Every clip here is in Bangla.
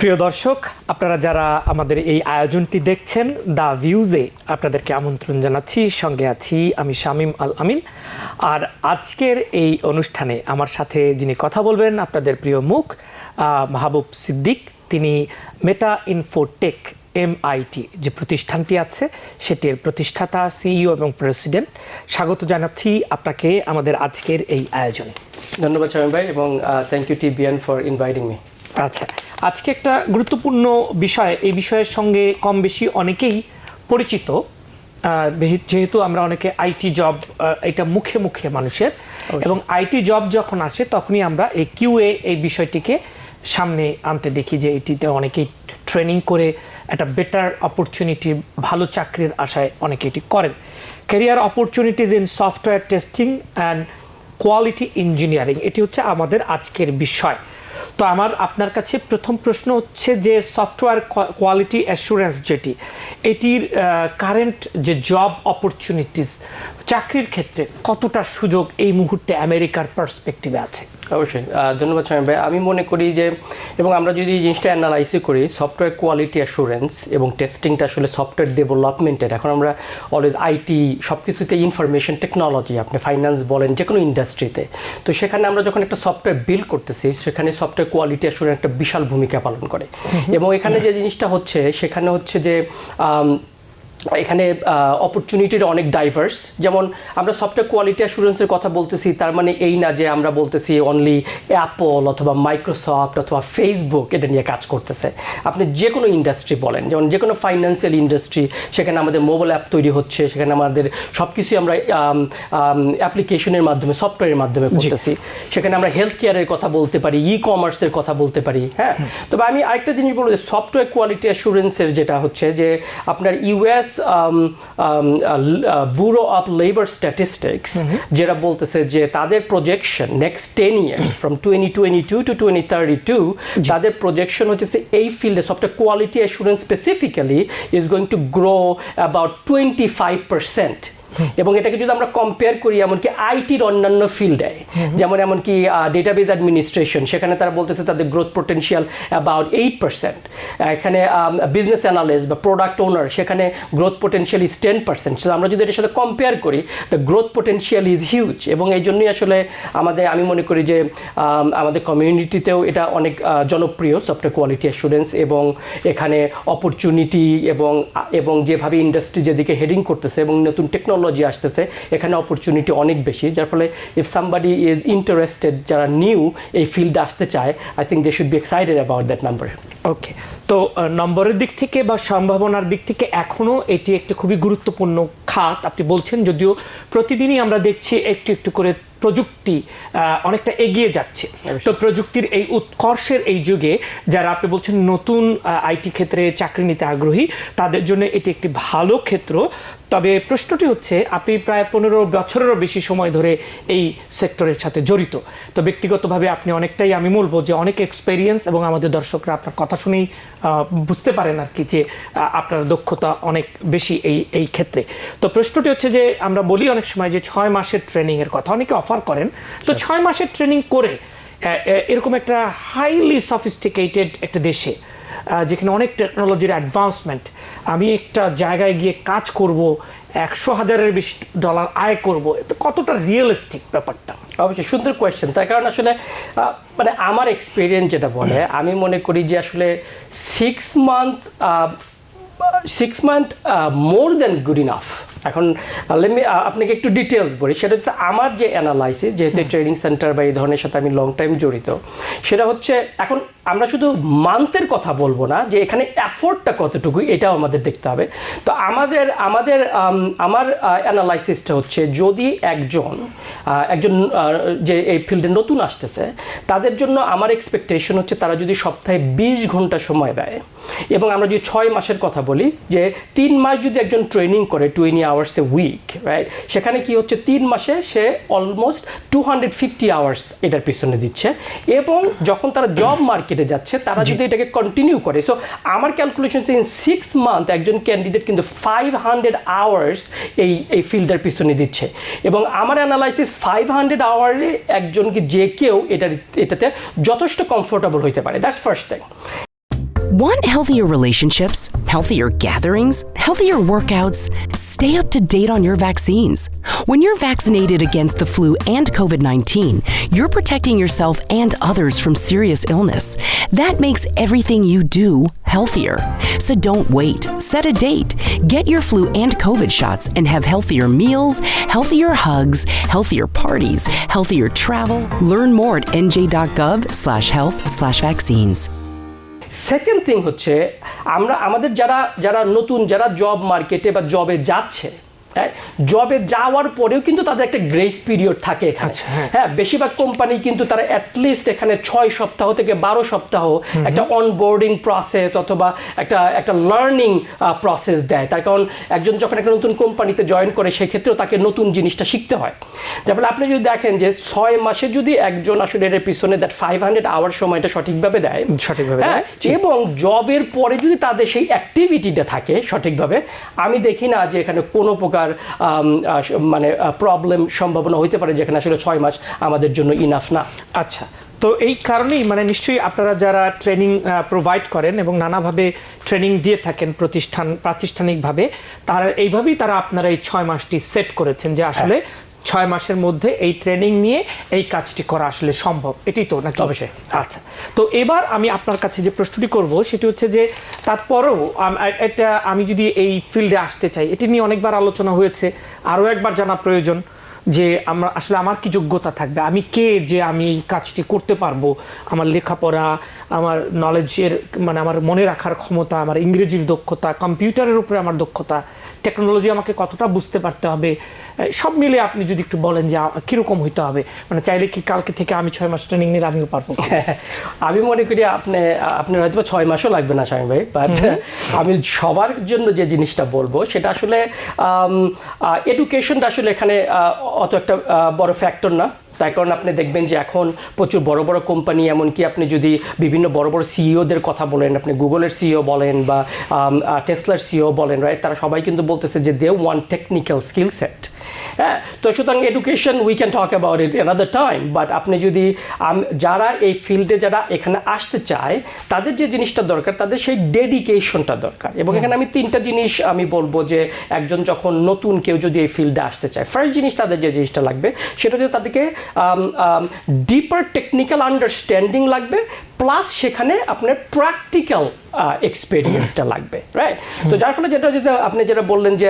প্রিয় দর্শক, আপনারা যারা আমাদের এই আয়োজনটি দেখছেন দ্য ভিউজে আপনাদেরকে আমন্ত্রণ জানাচ্ছি। সঙ্গে আছি আমি শামীম আল আমিন। আর আজকের এই অনুষ্ঠানে আমার সাথে যিনি কথা বলবেন, আপনাদের প্রিয় মুখ মাহবুব সিদ্দিক। তিনি মেটা ইনফোটেক এমআইটি যে প্রতিষ্ঠানটি আছে, সেটির প্রতিষ্ঠাতা সিইও এবং প্রেসিডেন্ট স্বাগত জানাচ্ছি আপনাকে আমাদের আজকের এই আয়োজনে। ধন্যবাদ শামীম ভাই এবং thank you TBN for inviting me আচ্ছা আজকে একটা গুরুত্বপূর্ণ বিষয় এই বিষয়ের সঙ্গে কম বেশি অনেকেই পরিচিত। যেহেতু আমরা অনেকে আইটি জব এটা মুখে মুখে মানুষের এবং আইটি জব যখন আসে তখনই আমরা এই কিউএ এই বিষয়টিকে সামনে আনতে দেখি যে এটিতে অনেকেই ট্রেনিং করে একটা বেটার অপরচুনিটি ভালো চাকরির আশায় অনেকে এটি করেন। Career opportunities in software testing and quality engineering এটি হচ্ছে আমাদের আজকের বিষয়। তো আমার, আপনার কাছে প্রথম প্রশ্ন হচ্ছে যে সফটওয়্যার কোয়ালিটি অ্যাসুরেন্স যেটি, এটির কারেন্ট যে জব অপরচুনিটিস চাকরির ক্ষেত্রে কতটা সুযোগ এই মুহূর্তে আমেরিকার পার্সপেক্টিভে আছে? অবশ্যই। ধন্যবাদ শামীম ভাই। আমি মনে করি যে এবং আমরা যদি জিনিসটা অ্যানালাইসি করি সফটওয়্যার কোয়ালিটি অ্যাসুরেন্স এবং টেস্টিংটা আসলে সফটওয়্যার ডেভেলপমেন্টের এখন আমরা অলওয়েজ আইটি সব কিছুতে ইনফরমেশন টেকনোলজি আপনি ফাইন্যান্স বলেন যে কোনো ইন্ডাস্ট্রিতে তো সেখানে আমরা যখন একটা সফটওয়্যার বিল্ড করতেছি সেখানে সফটওয়্যার কোয়ালিটি অ্যাসুরেন্স একটা বিশাল ভূমিকা পালন করে। এবং এখানে যে জিনিসটা হচ্ছে সেখানে হচ্ছে যে এখানে অপরচুনিটির অনেক ডাইভার্স যেমন আমরা সফটওয়্যার কোয়ালিটি অ্যাসুরেন্সের কথা বলতেছি তার মানে এই না যে আমরা বলতেছি অনলি অ্যাপল অথবা মাইক্রোসফট অথবা ফেসবুক এটা নিয়ে কাজ করতেছে। আপনি যে কোনো ইন্ডাস্ট্রি বলেন যেমন যে কোনো ফাইন্যান্সিয়াল ইন্ডাস্ট্রি সেখানে আমাদের মোবাইল অ্যাপ তৈরি হচ্ছে সেখানে আমাদের সব কিছুই আমরা অ্যাপ্লিকেশনের মাধ্যমে সফটওয়্যারের মাধ্যমে করতেছি। সেখানে আমরা হেলথ কেয়ারের কথা বলতে পারি ই কমার্সের কথা বলতে পারি হ্যাঁ? তবে আমি আরেকটা জিনিস বলব যে সফটওয়্যার কোয়ালিটি অ্যাসুরেন্সের যেটা হচ্ছে যে আপনার US bureau of labour statistics যেটা বলতেছে যে তাদের projection next ten years from twenty twenty two to twenty thirty two তাদের প্রজেকশন হচ্ছে এই ফিল্ডে software quality assurance specifically is going to grow about twenty five percent এবং এটাকে যদি আমরা কম্পেয়ার করি এমনকি আইটির অন্যান্য ফিল্ডে যেমন এমনকি ডেটা ডেটাবেজ অ্যাডমিনিস্ট্রেশন সেখানে তারা বলতেছে তাদের growth potential about eight percent এখানে বিজনেস অ্যানালিস্ট বা প্রোডাক্ট ওনার সেখানে growth potential is ten percent আমরা যদি এটার সাথে কম্পেয়ার করি the growth potential is huge এবং এই জন্যই আসলে আমাদের আমি মনে করি যে আমাদের কমিউনিটিতেও এটা অনেক জনপ্রিয় সফটওয়্যার কোয়ালিটি অ্যাসুরেন্স এবং এখানে অপরচুনিটি এবং এবং যেভাবে ইন্ডাস্ট্রি যেদিকে হেডিং করতেছে এবং নতুন টেকনোলজি আসতেছে এখানে অপরচুনিটি অনেক বেশি যার ফলে ইফ সামবাডি ইজ ইন্টারেস্টেড যারা নিউ এই ফিল্ডে আসতে চায় I think they should be excited about that number okay তো নম্বরের দিক থেকে বা সম্ভাবনার দিক থেকে এখনও এটি একটি খুবই গুরুত্বপূর্ণ খাত। আপনি বলছেন যদিও প্রতিদিনই আমরা দেখছি একটু একটু করে প্রযুক্তি অনেকটা এগিয়ে যাচ্ছে। তো প্রযুক্তির এই উৎকর্ষের এই যুগে যারা আপনি বলছেন নতুন আইটি ক্ষেত্রে চাকরি নিতে আগ্রহী তাদের জন্য এটি একটি ভালো ক্ষেত্র। তবে প্রশ্নটি হচ্ছে আপনি প্রায় পনেরো বছরেরও বেশি সময় ধরে এই সেক্টরের সাথে জড়িত। তো ব্যক্তিগতভাবে আপনি অনেকটাই আমি বলব যে অনেক এক্সপেরিয়েন্স এবং আমাদের দর্শকরা আপনার কথা শুনেই বুঝতে পারেন আর কি যে আপনার দক্ষতা অনেক বেশি এই এই ক্ষেত্রে। তো প্রশ্নটি হচ্ছে যে আমরা বলি অনেক সময় যে ছয় মাসের ট্রেনিং এর কথা। অনেকে অফার করেন। তো ছয় মাসের ট্রেনিং করে এরকম একটা হাইলি সফিস্টিকেটেড একটা দেশে যেখানে অনেক টেকনোলজির অ্যাডভান্সমেন্ট আমি একটা জায়গায় গিয়ে কাজ করব একশো হাজারের বেশি ডলার আয় করব। এটা কতটা রিয়েলিস্টিক ব্যাপারটা? অবশ্যই সুন্দর কোয়েশ্চেন তার কারণ আসলে মানে আমার এক্সপিরিয়েন্স যেটা বলে আমি মনে করি যে আসলে six month six month more than good enough এখন লেমি আপনাকে একটু ডিটেলস বলি। সেটা হচ্ছে আমার যে অ্যানালাইসিস যেহেতু ট্রেনিং সেন্টার বা এই ধরনের সাথে আমি লং টাইম জড়িত সেটা হচ্ছে এখন আমরা শুধু মান্থের কথা বলব না যে এখানে অ্যাফোর্ডটা কতটুকু এটাও আমাদের দেখতে হবে। তো আমাদের আমাদের আমার অ্যানালাইসিসটা হচ্ছে যদি একজন একজন যে এই ফিল্ডে নতুন আসতেছে তাদের জন্য আমার এক্সপেকটেশন হচ্ছে তারা যদি সপ্তাহে বিশ ঘণ্টা সময় দেয় এবং আমরা যদি ছয় মাসের কথা বলি যে তিন মাস যদি একজন ট্রেনিং করে twenty hours a week right সেখানে কি হচ্ছে তিন মাসে সে almost two hundred fifty hours এটার পিছনে দিচ্ছে। এবং যখন তারা জব মার্কেটে যাচ্ছে তারা যদি এটাকে কন্টিনিউ করে সো আমার ক্যালকুলেশন ইন সিক্স মান্থ একজন ক্যান্ডিডেট কিন্তু ফাইভ হান্ড্রেড আওয়ার্স এই এই ফিল্ডের পিছনে দিচ্ছে। এবং আমার অ্যানালাইসিস ফাইভ হান্ড্রেড আওয়ারে একজনকে যে কেউ এটার এটাতে যথেষ্ট কমফোর্টেবল হইতে পারে। That's first thing Want healthier relationships, healthier gatherings, healthier workouts? Stay up to date on your vaccines. When you're vaccinated against the flu and COVID 19, you're protecting yourself and others from serious illness. That makes everything you do healthier. So don't wait. Set a date. Get your flu and COVID shots and have healthier meals, healthier hugs, healthier parties, healthier travel. Learn more at nj.gov slash health slash vaccines. Second thing হচ্ছে আমরা আমাদের যারা যারা নতুন যারা জব মার্কেটে বা জবে যাচ্ছে জবে যাওয়ার পরেও কিন্তু তাদের একটা গ্রেস পিরিয়ড থাকে এখানে। আচ্ছা, হ্যাঁ। হ্যাঁ বেশিরভাগ কোম্পানি কিন্তু তারা অ্যাটলিস্ট এখানে ছয় সপ্তাহ থেকে বারো সপ্তাহ একটা অনবোর্ডিং প্রসেস অথবা একটা একটা লার্নিং প্রসেস দেয়। তার কারণ একজন যখন একটা নতুন কোম্পানিতে জয়েন করে সেক্ষেত্রেও তাকে নতুন জিনিসটা শিখতে হয়। যেমন আপনি যদি দেখেন যে ছয় মাসে যদি একজন আসলে এর পিছনে দ্যাট ফাইভ হান্ড্রেড আওয়ার সময়টা সঠিকভাবে দেয় সঠিকভাবে হ্যাঁ, এবং জবের পরে যদি তাদের সেই অ্যাক্টিভিটিটা থাকে সঠিকভাবে আমি দেখি না যে এখানে কোনো প্রকার আহ, মানে প্রবলেম সম্ভাবনা হইতে পারে যেখানে আসলে ছয় মাস আমাদের জন্য ইনাফ না। আচ্ছা তো এই কারণেই মানে নিশ্চয়ই আপনারা যারা ট্রেনিং প্রোভাইড করেন এবং নানাভাবে ট্রেনিং দিয়ে থাকেন প্রতিষ্ঠান প্রাতিষ্ঠানিকভাবে তারা এইভাবেই তারা আপনারা এই ছয় মাসটি সেট করেছেন যে আসলে ছয় মাসের মধ্যে এই ট্রেনিং নিয়ে এই কাজটি করা আসলে সম্ভব। এটি তো নাকি? অবশ্যই। আচ্ছা। তো এবার আমি আপনার কাছে যে প্রশ্নটি করব সেটি হচ্ছে যে তারপরেও এটা আমি যদি এই ফিল্ডে আসতে চাই এটি নিয়ে অনেকবার আলোচনা হয়েছে। আরও একবার জানা প্রয়োজন যে আমরা আসলে আমার কি যোগ্যতা থাকবে? আমি কে যে আমি এই কাজটি করতে পারব? আমার লেখাপড়া আমার নলেজের মানে আমার মনে রাখার ক্ষমতা আমার ইংরেজির দক্ষতা কম্পিউটারের উপরে আমার দক্ষতা টেকনোলজি আমাকে কতটা বুঝতে পারতে হবে? সব মিলে আপনি যদি একটু বলেন যে কীরকম হইতে হবে? মানে চাইলে কি কালকে থেকে আমি ছয় মাস ট্রেনিং নিলে আমিও পারব? আমি মনে করি আপনি আপনার হয়তো ছয় মাসও লাগবে না স্বামী ভাই বাট আমি সবার জন্য যে জিনিসটা বলব সেটা আসলে এডুকেশনটা আসলে এখানে অত একটা বড় ফ্যাক্টর না। তাই কারণ আপনি দেখবেন যে এখন প্রচুর বড় বড় কোম্পানি, এমনকি আপনি যদি বিভিন্ন বড় বড় সিইওদের কথা বলেন, আপনি গুগলের সিইও বলেন বা টেসলার সিইও বলেন রাইট তারা সবাই কিন্তু বলতেছে যে they one technical skill set হ্যাঁ তো সুতরাং education we can talk about it another time but আপনি যদি যারা এই ফিল্ডে যারা এখানে আসতে চায় তাদের যে জিনিসটা দরকার তাদের সেই ডেডিকেশনটা দরকার। এবং এখানে আমি তিনটা জিনিস আমি বলব যে একজন যখন নতুন কেউ যদি এই ফিল্ডে আসতে চায় ফার্স্ট জিনিস তাদের যে জিনিসটা লাগবে সেটা হচ্ছে তাদেরকে ডিপার টেকনিক্যাল আন্ডারস্ট্যান্ডিং লাগবে প্লাস সেখানে আপনার প্র্যাকটিক্যাল এক্সপেরিয়েন্সটা লাগবে রাইট তো যার ফলে যেটা যেটা আপনি যেটা বললেন যে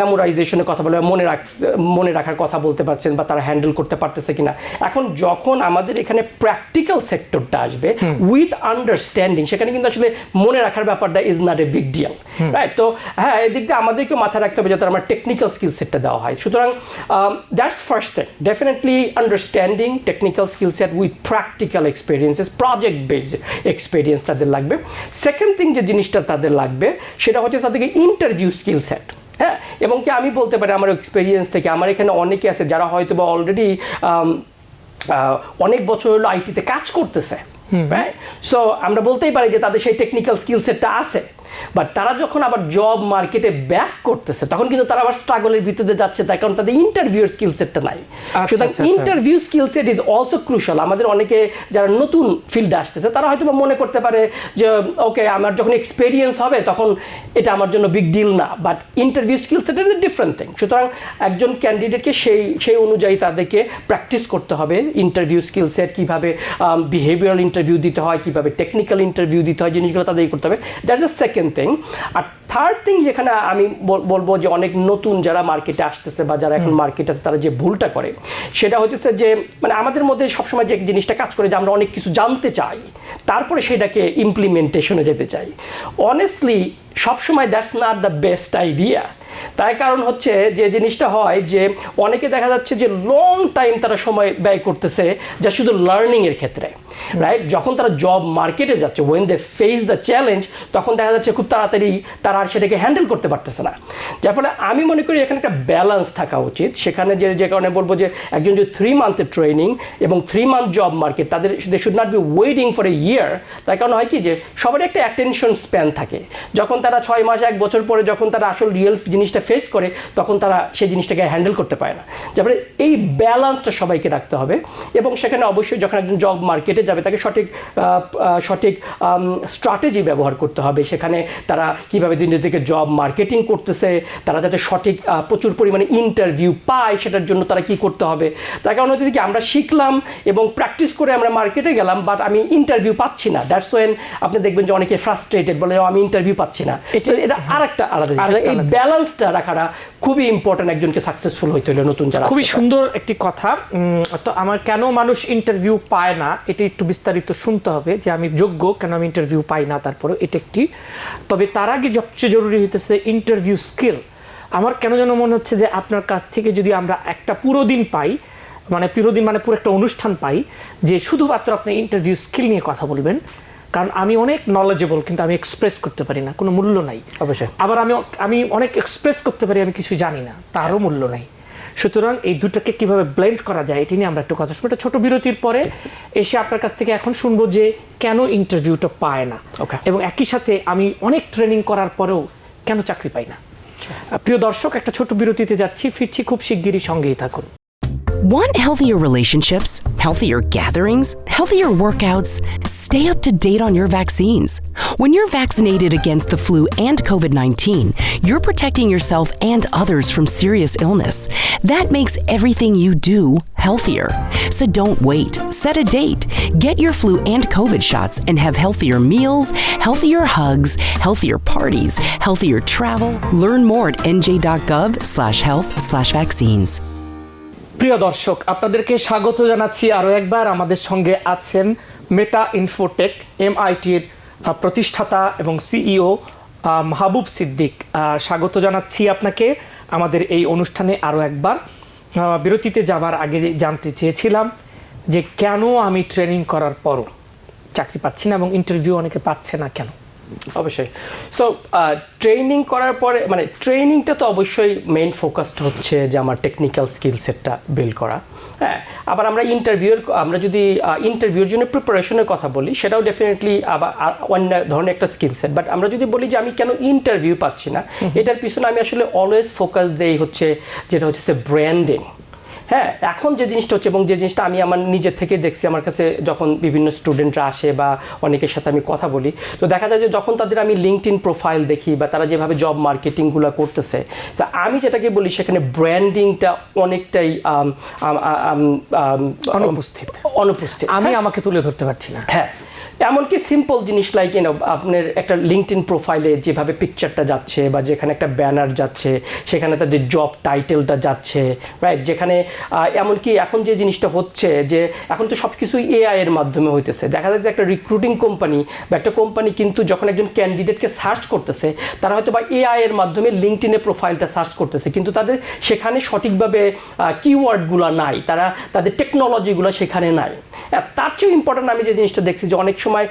মেমোরাইজেশনের কথা বলে মনে রাখ মনে রাখার কথা বলতে পারছেন বা তারা হ্যান্ডেল করতে পারতেছে কিনা। এখন যখন আমাদের এখানে প্র্যাকটিক্যাল সেক্টরটা আসবে উইথ আন্ডারস্ট্যান্ডিং সেখানে কিন্তু আসলে মনে রাখার ব্যাপারটা is not a big deal right তো হ্যাঁ এদিক দিয়ে আমাদেরকেও মাথায় রাখতে হবে যাতে আমার টেকনিক্যাল স্কিল সেটটা দেওয়া হয়। সুতরাং that's first thing definitely understanding technical skill set with practical experiences project based experience তাদের লাগবে। সেকেন্ড থিং যে জিনিসটা তাদের লাগবে সেটা হচ্ছে তাদেরকে ইন্টারভিউ স্কিল সেট হ্যাঁ? এবং কি আমি বলতে পারি আমার এক্সপিরিয়েন্স থেকে আমার এখানে অনেকে আছে যারা হয়তো বা অলরেডি অনেক বছর হলো আইটিতে কাজ করতেছে সো আমরা বলতেই পারি যে তাদের সেই টেকনিক্যাল স্কিল সেটটা আছে। বাট তারা যখন আবার জব মার্কেটে ব্যাক করতেছে তখন কিন্তু তারা আবার স্ট্রাগলের ভিতরে যাচ্ছে তার কারণ তাদের ইন্টারভিউর স্কিল সেটটা নাই। আচ্ছা, সুতরাং আচ্ছা, আচ্ছা। Interview skill set is also crucial আমাদের অনেকে যারা নতুন ফিল্ডে আসতেছে তারা হয়তো মনে করতে পারে যে ওকে আমার যখন এক্সপেরিয়েন্স হবে তখন এটা আমার জন্য বিগ ডিল না। But interview skill set is different thing সুতরাং একজন ক্যান্ডিডেটকে সেই সেই অনুযায়ী তাদেরকে প্র্যাকটিস করতে হবে। ইন্টারভিউ স্কিল সেট কীভাবে বিহেভিয়ারাল ইন্টারভিউ দিতে হয় কীভাবে টেকনিক্যাল ইন্টারভিউ দিতে হয় জিনিসগুলো তাদেরকে করতে হবে। দ্যাটস দ্য সেকেন্ড থিং আর থার্ড থিং যেখানে আমি বলব যে অনেক নতুন যারা মার্কেটে আসতেছে বা যারা এখন মার্কেটে আছে তারা যে ভুলটা করে সেটা হচ্ছে যে মানে আমাদের মধ্যে সবসময় যে জিনিসটা কাজ করে যে আমরা অনেক কিছু জানতে চাই তারপরে সেটাকে ইমপ্লিমেন্টেশনে যেতে চাই। অনেস্টলি সবসময় that's not the best idea তাই কারণ হচ্ছে যে জিনিসটা হয় যে অনেকে দেখা যাচ্ছে যে লং টাইম তারা সময় ব্যয় করতেছে যা শুধু লার্নিংয়ের ক্ষেত্রে রাইট যখন তারা জব মার্কেটে যাচ্ছে when they face the challenge তখন দেখা যাচ্ছে খুব তাড়াতাড়ি তারা আর সেটাকে হ্যান্ডেল করতে পারতেছে না। যার ফলে আমি মনে করি এখানে একটা ব্যালেন্স থাকা উচিত। সেখানে যে যে কারণে বলব যে একজন যদি থ্রি মান্থের ট্রেনিং এবং থ্রি মান্থ জব মার্কেট তাদের they should not be waiting for a year তার কারণ হয় কি যে সবারই একটা অ্যাটেনশন স্প্যান থাকে। যখন তারা ছয় মাস, এক বছর পরে যখন তারা আসল রিয়েল জিনিসটা ফেস করে, তখন তারা সেই জিনিসটাকে হ্যান্ডেল করতে পারে না। যার ফলে এই ব্যালেন্সটা সবাইকে রাখতে হবে এবং সেখানে অবশ্যই যখন একজন জব মার্কেটে যাবে, তাকে সঠিক সঠিক স্ট্র্যাটেজি ব্যবহার করতে হবে। সেখানে তারা কীভাবে দিন থেকে জব মার্কেটিং করতেছে তারা যাতে সঠিক প্রচুর পরিমাণে ইন্টারভিউ পায় সেটার জন্য তারা কি করতে হবে? তার কারণ হচ্ছে কি আমরা শিখলাম এবং প্র্যাকটিস করে আমরা মার্কেটে গেলাম বাট আমি ইন্টারভিউ পাচ্ছি না। দ্যাটস ওয়েন আপনি দেখবেন যে অনেকে ফ্রাস্ট্রেটেড বলে আমি ইন্টারভিউ পাচ্ছি না। এটা এটা আরেকটা আলাদা এই ব্যালেন্সটা রাখাটা খুবই ইম্পর্টেন্ট একজনকে সাকসেসফুল হইতে হলে নতুন যারা খুবই সুন্দর একটি কথা। উম, তো আমার কেন মানুষ ইন্টারভিউ পায় না এটা একটু বিস্তারিত শুনতে হবে যে আমি যোগ্য কেন আমি ইন্টারভিউ পাই না তারপরে এটা একটি। তবে তার আগে সবচেয়ে জরুরি হইতেছে ইন্টারভিউ স্কিল আমার কেন যেন মনে হচ্ছে যে আপনার কাছ থেকে যদি আমরা একটা পুরো দিন পাই মানে পুরো দিন মানে পুরো একটা অনুষ্ঠান পাই যে শুধুমাত্র আপনি ইন্টারভিউ স্কিল নিয়ে কথা বলবেন কারণ আমি অনেক নলেজেবল কিন্তু আমি এক্সপ্রেস করতে পারি না কোনো মূল্য নাই। অবশ্যই। আবার আমি আমি অনেক এক্সপ্রেস করতে পারি আমি কিছু জানি না তারও মূল্য নাই। সুতরাং এই দুটোকে কীভাবে ব্লেন্ড করা যায় এটি নিয়ে আমরা একটু কথা শুনব। একটা ছোট বিরতির পরে এসে আপনার কাছ থেকে এখন শুনব যে কেন ইন্টারভিউটা পায় না. এবং একই সাথে আমি অনেক ট্রেনিং করার পরেও কেন চাকরি পাই না। প্রিয় দর্শক একটা ছোট বিরতিতে যাচ্ছি ফিরছি খুব শিগগিরই সঙ্গেই থাকুন। Want healthier relationships, healthier gatherings, healthier workouts? Stay up to date on your vaccines. When you're vaccinated against the flu and COVID 19, you're protecting yourself and others from serious illness. That makes everything you do healthier. So don't wait. Set a date. Get your flu and COVID shots and have healthier meals, healthier hugs, healthier parties, healthier travel. Learn more at nj.gov slash health slash vaccines. প্রিয় দর্শক, আপনাদেরকে স্বাগত জানাচ্ছি আরও একবার। আমাদের সঙ্গে আছেন মেটা ইনফোটেক এমআইটির প্রতিষ্ঠাতা এবং সিইও মাহবুব সিদ্দিক। স্বাগত জানাচ্ছি আপনাকে আমাদের এই অনুষ্ঠানে আরও একবার। বিরতিতে যাবার আগে জানতে চেয়েছিলাম যে কেন আমি ট্রেনিং করার পরও চাকরি পাচ্ছি না এবং ইন্টারভিউ অনেকে পাচ্ছে না কেন? অবশ্যই। সো ট্রেনিং করার পরে মানে ট্রেনিংটা তো অবশ্যই মেইন ফোকাসড হচ্ছে যে আমার টেকনিক্যাল স্কিল সেটটা বিল্ড করা। হ্যাঁ আবার আমরা ইন্টারভিউর আমরা যদি ইন্টারভিউর জন্য প্রিপারেশনের কথা বলি সেটাও ডেফিনেটলি আবার অন্য ধরনের একটা স্কিল সেট বাট আমরা যদি বলি যে আমি কেন ইন্টারভিউ পাচ্ছি না এটার পিছনে আমি আসলে অলওয়েজ ফোকাস দেই হচ্ছে যেটা হচ্ছে ব্র্যান্ডিং হ্যাঁ এখন যে জিনিসটা হচ্ছে এবং যে জিনিসটা আমি আমার নিজের থেকে দেখছি আমার কাছে যখন বিভিন্ন স্টুডেন্টরা আসে বা অনেকের সাথে আমি কথা বলি তো দেখা যায় যে যখন তাদের আমি লিঙ্কড ইন প্রোফাইল দেখি বা তারা যেভাবে জব মার্কেটিংগুলো করতেছে তা আমি যেটাকে বলি সেখানে ব্র্যান্ডিংটা অনেকটাই অনুপস্থিত। অনুপস্থিত। আমি আমাকে তুলে ধরতে পারছি না। হ্যাঁ। এমনকি সিম্পল জিনিস লাইক ইউনো আপনার একটা লিঙ্কড ইন প্রোফাইলে যেভাবে পিকচারটা যাচ্ছে বা যেখানে একটা ব্যানার যাচ্ছে, সেখানে তাদের জব টাইটেলটা যাচ্ছে রাইট যেখানে এমনকি এখন যে জিনিসটা হচ্ছে যে এখন তো সব কিছুই এআই এর মাধ্যমে হইতেছে। দেখা যায় যে একটা রিক্রুটিং কোম্পানি বা একটা কোম্পানি কিন্তু যখন একজন ক্যান্ডিডেটকে সার্চ করতেছে, তারা হয়তো বা এআই এর মাধ্যমে লিঙ্কড ইনে প্রোফাইলটা সার্চ করতেছে, কিন্তু তাদের সেখানে সঠিকভাবে কিওয়ার্ডগুলো নাই, তারা, তাদের টেকনোলজিগুলো সেখানে নাই। তার চেয়েও ইম্পর্টেন্ট আমি যে জিনিসটা দেখছি যে অনেক সময়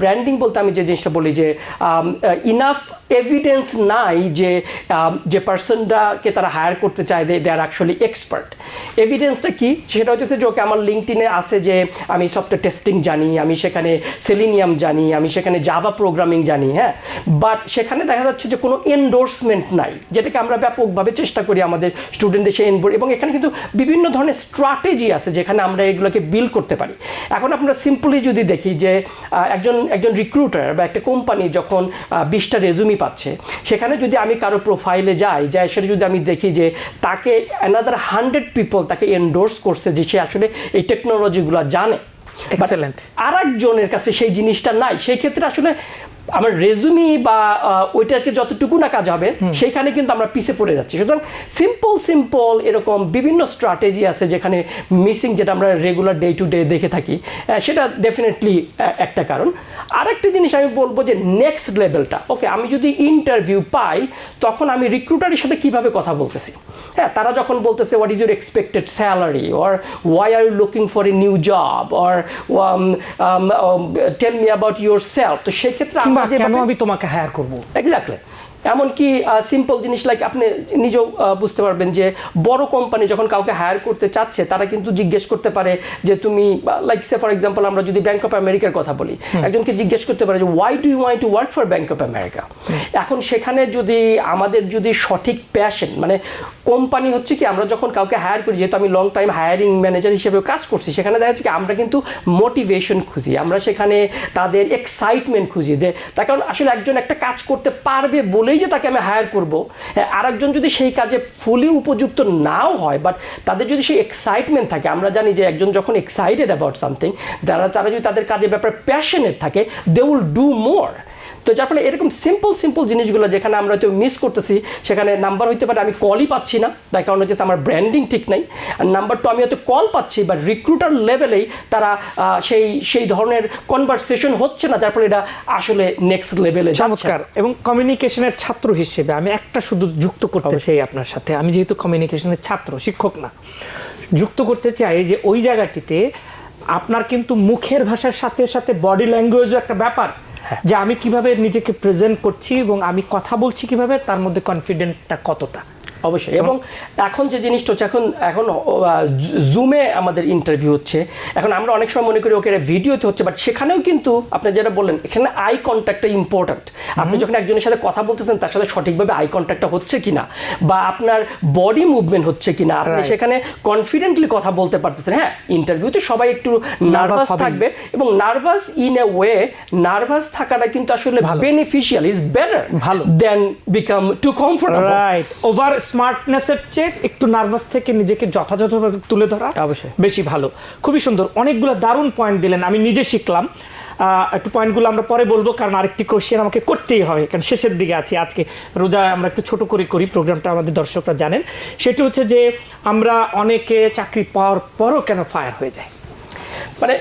ব্র্যান্ডিং বলতে আমি যে জিনিসটা বলি যে ইনাফ এভিডেন্স নাই যে যে পার্সনটাকে তারা হায়ার করতে চায় দে আর অ্যাকচুয়ালি এক্সপার্ট এভিডেন্সটা কি? সেটা হচ্ছে যে, ওকে আমার লিঙ্কটিনে আছে যে, আমি সফটওয়্যার টেস্টিং জানি, আমি সেখানে সেলিনিয়াম জানি, আমি সেখানে জাভা প্রোগ্রামিং জানি হ্যাঁ? বাট সেখানে দেখা যাচ্ছে যে, কোনো এন্ডোর্সমেন্ট নাই, যেটাকে আমরা ব্যাপকভাবে চেষ্টা করি আমাদের স্টুডেন্টদের সেই এনবোর্ড এবং এখানে কিন্তু বিভিন্ন ধরনের স্ট্র্যাটেজি আছে যেখানে আমরা এগুলোকে বিল করতে পারি। এখন আমরা সিম্পলি যদি দেখি যে একজন একজন রিক্রুটার বা একটা কোম্পানি যখন বিশটা রেজুমি পাচ্ছে সেখানে যদি আমি কারও প্রোফাইলে যাই যাই সেটা যদি আমি দেখি যে তাকে অ্যানাদার হান্ড্রেড পিপল তাকে এন্ডোর্স করছে যে সে আসলে এই টেকনোলজিগুলো জানে. আর একজনের কাছে সেই জিনিসটা নাই সেই ক্ষেত্রে আসলে আমার রেজুমি বা ওইটাকে যতটুকু না কাজ হবে সেইখানে কিন্তু আমরা পিছে পড়ে যাচ্ছি। সুতরাং সিম্পল সিম্পল এরকম বিভিন্ন স্ট্র্যাটেজি আছে যেখানে মিসিং যেটা আমরা রেগুলার ডে টু ডে দেখে থাকি সেটা ডেফিনেটলি একটা কারণ। আরেকটা জিনিস আমি বলব যে নেক্সট লেভেলটা ওকে আমি যদি ইন্টারভিউ পাই তখন আমি রিক্রুটারের সাথে কীভাবে কথা বলতেছি? হ্যাঁ তারা যখন বলতেছে what is your expected salary or why are you looking for a new job or tell me about yourself তো সেক্ষেত্রে কেন আমি তোমাকে হায়ার করব? এক্স্যাক্টলি এমনকি সিম্পল জিনিস লাইক আপনি নিজেও বুঝতে পারবেন যে বড় কোম্পানি যখন কাউকে হায়ার করতে চাচ্ছে তারা কিন্তু জিজ্ঞেস করতে পারে যে তুমি লাইক সে ফর এক্সাম্পল আমরা যদি ব্যাংক অফ আমেরিকার কথা বলি একজনকে জিজ্ঞেস করতে পারে যে why do you why to work for Bank of America এখন সেখানে যদি আমাদের যদি সঠিক প্যাশন মানে কোম্পানি হচ্ছে কি আমরা যখন কাউকে হায়ার করি যেহেতু আমি লং টাইম হায়ারিং ম্যানেজার হিসেবে কাজ করছি সেখানে দেখা যাচ্ছে কি আমরা কিন্তু মোটিভেশন খুঁজি আমরা সেখানে তাদের এক্সাইটমেন্ট খুঁজি যে তার কারণ আসলে একজন একটা কাজ করতে পারবে বলেই যে তাকে আমি হায়ার করব আরেকজন যদি সেই কাজে ফুলি উপযুক্ত নাও হয় বাট তাদের যদি সেই এক্সাইটমেন্ট থাকে, আমরা জানি যে একজন যখন এক্সাইটেড অ্যাবাউট সামথিং তারা তারা যদি তাদের কাজের ব্যাপারে প্যাশনেট থাকে দে উইল ডু মোর তো যার ফলে এরকম সিম্পল সিম্পল জিনিসগুলো যেখানে আমরা হয়তো মিস করতেছি সেখানে নাম্বার হইতে পারে আমি কলই পাচ্ছি না। তার কারণ হচ্ছে আমার ব্র্যান্ডিং ঠিক নাই। আর নাম্বার টু আমি হয়তো কল পাচ্ছি বা রিক্রুটার লেভেলেই তারা সেই সেই ধরনের কনভারসেশন হচ্ছে না যার ফলে এটা আসলে নেক্সট লেভেলে চমৎকার। এবং কমিউনিকেশনের ছাত্র হিসেবে আমি একটা শুধু যুক্ত করতে চাই আপনার সাথে। আমি যেহেতু কমিউনিকেশনের ছাত্র শিক্ষক না। যুক্ত করতে চাই যে ওই জায়গাটিতে আপনার কিন্তু মুখের ভাষার সাথে সাথে বডি ল্যাঙ্গুয়েজও একটা ব্যাপার। যে আমি কীভাবে নিজেকে প্রেজেন্ট করছি এবং আমি কথা বলছি কীভাবে, তার মধ্যে কনফিডেন্টটা কতটা? অবশ্যই। এবং এখন যে জিনিসটা হচ্ছে এখন এখন জুমে আমাদের ইন্টারভিউ হচ্ছে। এখন আমরা অনেক সময় মনে করি ওকে ভিডিওতে হচ্ছে বাট সেখানেও কিন্তু আপনি যেটা বললেন এখানে আই কন্ট্যাক্টটা ইম্পর্ট্যান্ট আপনি যখন একজনের সাথে কথা বলতেছেন তার সাথে সঠিকভাবে আই কন্ট্যাক্টটা হচ্ছে কিনা বা আপনার বডি মুভমেন্ট হচ্ছে কিনা আপনি সেখানে কনফিডেন্টলি কথা বলতে পারতেছেন। হ্যাঁ ইন্টারভিউতে সবাই একটু নার্ভাস থাকবে এবং nervous in a way nervous থাকাটা কিন্তু আসলে বেনিফিশিয়াল ইজ বেটার ভালো। Then become too comfortable right over স্মার্টনেসের চেয়ে একটু নার্ভাস থেকে নিজেকে যথাযথভাবে তুলে ধরা অবশ্যই। বেশি ভালো। খুবই সুন্দর। অনেকগুলো দারুণ পয়েন্ট দিলেন। আমি নিজে শিখলাম। একটু পয়েন্টগুলো আমরা পরে বলব কারণ আরেকটি কোশ্চেন আমাকে করতেই হবে। কারণ শেষের দিকে আছি। আজকে রোজা আমরা একটু ছোট করে করি প্রোগ্রামটা আমাদের দর্শকরা জানেন। সেটি হচ্ছে যে আমরা অনেকে চাকরি পাওয়ার পরও কেন ফায়ার হয়ে যায় মানে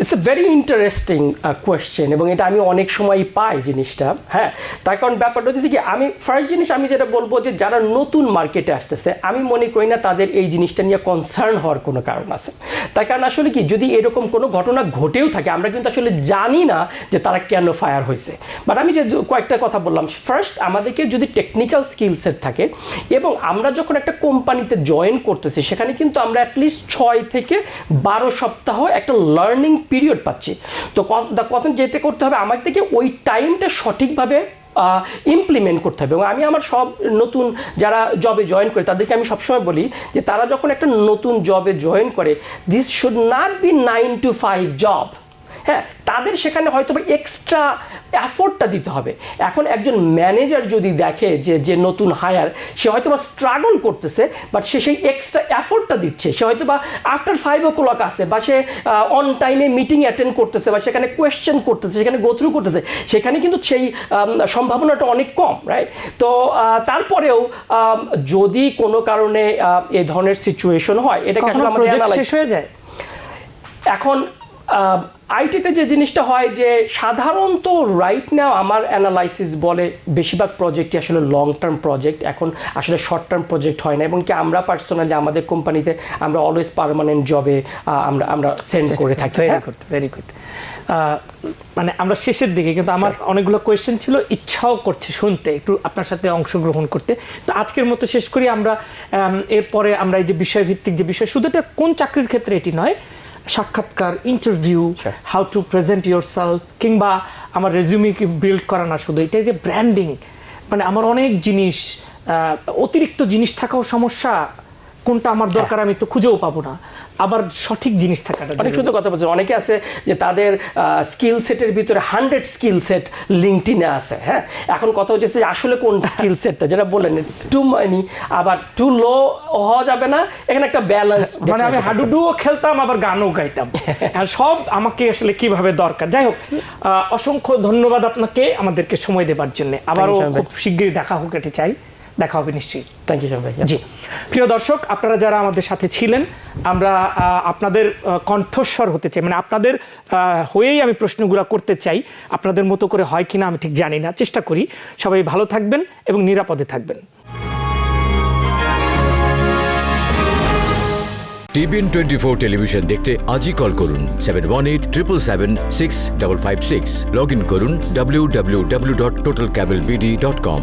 it's a very interesting question এবং এটা আমি অনেক সময় পাই জিনিসটা হ্যাঁ? তার কারণ ব্যাপারটা হচ্ছে কি আমি ফার্স্ট জিনিস আমি যেটা বলব যে যারা নতুন মার্কেটে আসতেছে, আমি মনে করি না তাদের এই জিনিসটা নিয়ে কনসার্ন হওয়ার কোনো কারণ আছে। তার কারণ আসলে কি, যদি এরকম কোনো ঘটনা ঘটেও থাকে, আমরা কিন্তু আসলে জানি না যে তারা কেন ফায়ার হয়েছে। বাট আমি যে কয়েকটা কথা বললাম ফার্স্ট আমাদেরকে যদি টেকনিক্যাল স্কিলসের থাকে, এবং আমরা যখন একটা কোম্পানিতে জয়েন করতেছি, সেখানে কিন্তু আমরা অ্যাটলিস্ট ছয় থেকে বারো সপ্তাহ একটা লার্নিং পিরিয়ড পাচ্ছি। তো কখন যেতে করতে হবে আমার থেকে ওই টাইমটা সঠিকভাবে ইমপ্লিমেন্ট করতে হবে। এবং আমি আমার সব নতুন যারা জবে জয়েন করে, তাদেরকে আমি সবসময় বলি যে তারা যখন একটা নতুন জবে জয়েন করে this should not be nine to five job হ্যাঁ তাদের সেখানে হয়তো বা এক্সট্রা অ্যাফোর্টটা দিতে হবে। এখন একজন ম্যানেজার যদি দেখে যে যে নতুন হায়ার সে হয়তো বা স্ট্রাগল করতেছে বাট সে সেই এক্সট্রা অ্যাফোর্টটা দিচ্ছে। সে হয়তো বা আফটার ফাইভ ও ক্লক আসে বা সে অন টাইমে মিটিং অ্যাটেন্ড করতেছে বা সেখানে কোয়েশ্চেন করতেছে সেখানে গোথ্রু করতেছে সেখানে কিন্তু সেই সম্ভাবনাটা অনেক কম রাইট তো তারপরেও যদি কোনো কারণে এ ধরনের সিচুয়েশন হয় এটাকে আসলে আমাদের শেষ হয়ে যায়? এখন আইটিতে যে জিনিসটা হয় যে সাধারণত রাইট নাও আমার অ্যানালাইসিস বলে বেশিরভাগ প্রজেক্টই আসলে লং টার্ম প্রজেক্ট এখন আসলে শর্ট টার্ম প্রজেক্ট হয় না এবং কি আমরা পার্সোনালি আমাদের কোম্পানিতে আমরা অলওয়েজ পারমানেন্ট জবে আমরা আমরা সেন্ড করে থাকি ভেরি? গুড ভেরি গুড মানে আমরা শেষের দিকে কিন্তু আমার অনেকগুলো কোয়েশ্চেন ছিল ইচ্ছাও করছে শুনতে একটু আপনার সাথে অংশগ্রহণ করতে। তো আজকের মতো শেষ করি আমরা আম, এরপরে আমরা এই যে বিষয়ভিত্তিক যে বিষয় শুধু এটা কোন চাকরির ক্ষেত্রে এটি নয় সাক্ষাৎকার interview how to present yourself কিংবা আমার রেজিউমিকে বিল্ড করা না শুধু এটা যে ব্র্যান্ডিং মানে আমার অনেক জিনিস আহ, অতিরিক্ত জিনিস থাকাও সমস্যা কোনটা আমার দরকার আমি তো খুঁজেও পাবো না। আবার সঠিক জিনিস থাকাটা অনেক। সুন্দর কথা বলছে অনেকে আছে যে তাদের স্কিল সেটের ভিতরে হান্ড্রেড স্কিল সেট লিঙ্কটিনে আছে হ্যাঁ? এখন কথা হচ্ছে যে আসলে কোন স্কিল সেটটা যেটা বললেন ইটস টু মানি আবার টু লো হওয়া যাবে না। এখানে একটা ব্যালেন্স মানে আমি হাডুডুও খেলতাম আবার গানও গাইতাম। আর সব আমাকে আসলে কীভাবে দরকার? যাই হোক আহ, অসংখ্য ধন্যবাদ আপনাকে আমাদেরকে সময় দেবার জন্য। আবারও খুব শীঘ্রই দেখা হোক এটি চাই। দেখা হবে নিশ্চয়ই। থ্যাংক ইউ ভাই জি। প্রিয় দর্শক আপনারা যারা আমাদের সাথে ছিলেন আমরা আপনাদের কণ্ঠস্বর হতে চাই। মানে আপনাদের হয়েই আমি প্রশ্নগুলো করতে চাই। আপনাদের মতো করে হয় কিনা আমি ঠিক জানি না। চেষ্টা করি। সবাই ভালো থাকবেন এবং নিরাপদে থাকবেন। টিভিএন টোয়েন্টি ফোর টেলিভিশন দেখতে আজই কল করুন seven one eight triple seven six double five six log in করুন W W W dot total cable BD dot com